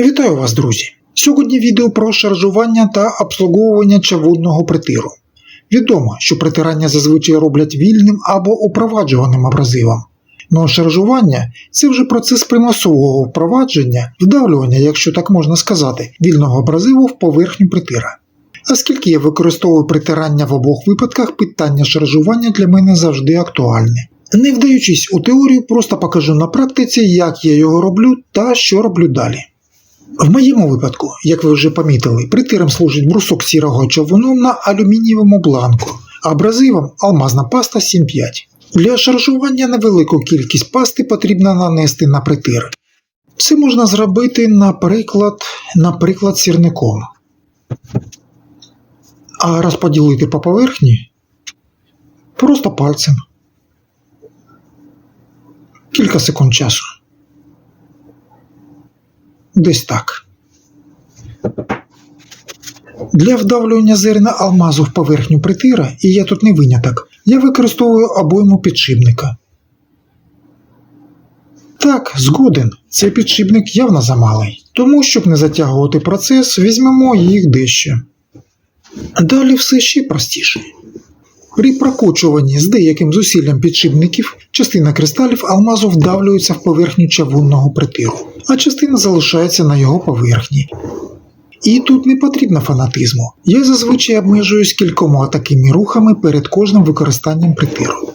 Вітаю вас, друзі! Сьогодні відео про шаржування та обслуговування чавунного притиру. Відомо, що притирання зазвичай роблять вільним або упроваджуваним абразивом. Но шаржування це вже процес примусового впровадження, вдавлювання, якщо так можна сказати, вільного абразиву в поверхню притира. Оскільки я використовую притирання в обох випадках, питання шаржування для мене завжди актуальне. Не вдаючись у теорію, просто покажу на практиці, як я його роблю та що роблю далі. В моєму випадку, як ви вже помітили, притиром служить брусок сірого човуну на алюмінієвому бланку, абразивом алмазна паста 7,5. Для шаржування невелику кількість пасти потрібно нанести на притир. Це можна зробити, наприклад, наприклад, сірником. А розподілити по поверхні просто пальцем. Кілька секунд часу. Десь так. Для вдавлювання зерна алмазу в поверхню притира, і я тут не виняток, я використовую обойму підшипника. Так, згоден, цей підшипник явно замалий, тому, щоб не затягувати процес, візьмемо їх дещо. Далі все ще простіше. При прокочуванні з деяким зусиллям підшипників частина кристалів алмазу вдавлюється в поверхню чавунного притиру, а частина залишається на його поверхні. І тут не потрібно фанатизму. Я зазвичай обмежуюсь кількома такими рухами перед кожним використанням притиру.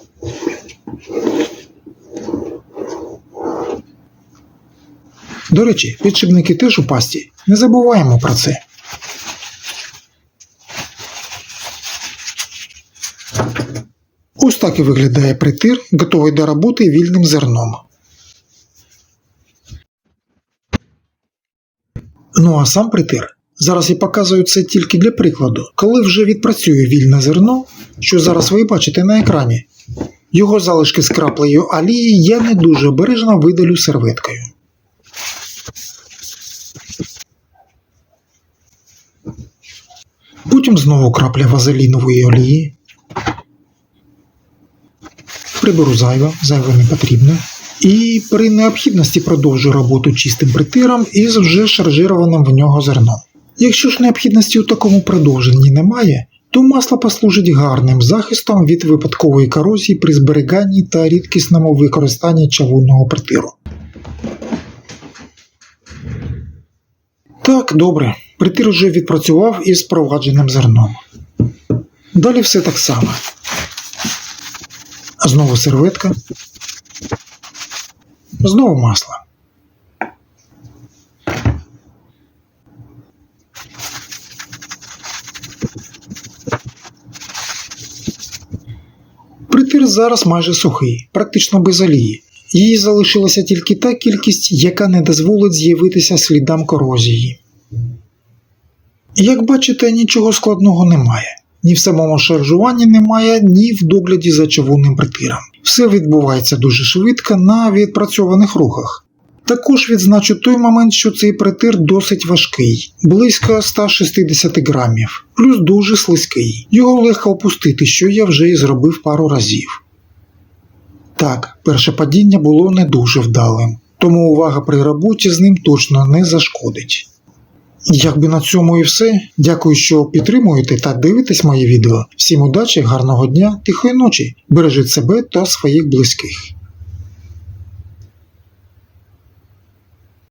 До речі, підшипники теж у пасті. Не забуваємо про це. Ось так і виглядає притир, готовий до роботи вільним зерном. Ну а сам притир. Зараз я показую це тільки для прикладу. Коли вже відпрацюю вільне зерно, що зараз ви бачите на екрані, його залишки з краплею олії я не дуже обережно видалю серветкою. Потім знову крапля вазелінової олії. Приберу зайве, зайве не потрібне. І при необхідності продовжу роботу чистим притиром із вже шаржированим в нього зерном. Якщо ж необхідності у такому продовженні немає, то масло послужить гарним захистом від випадкової корозії при зберіганні та рідкісному використанні чавунного притиру. Так, добре, притир вже відпрацював із провадженим зерном. Далі все так само. Знову серветка. Знову масло. Притир зараз майже сухий, практично без олії. Їй залишилася тільки та кількість, яка не дозволить з'явитися слідам корозії. Як бачите, нічого складного немає. Ні в самому шаржуванні немає, ні в догляді за човунним притиром. Все відбувається дуже швидко на відпрацьованих рухах. Також відзначу той момент, що цей притир досить важкий, близько 160 грамів, плюс дуже слизький. Його легко опустити, що я вже і зробив пару разів. Так, перше падіння було не дуже вдалим, тому увага при роботі з ним точно не зашкодить. Якби на цьому і все. Дякую, що підтримуєте та дивитесь моє відео. Всім удачі, гарного дня, тихої ночі. Бережіть себе та своїх близьких.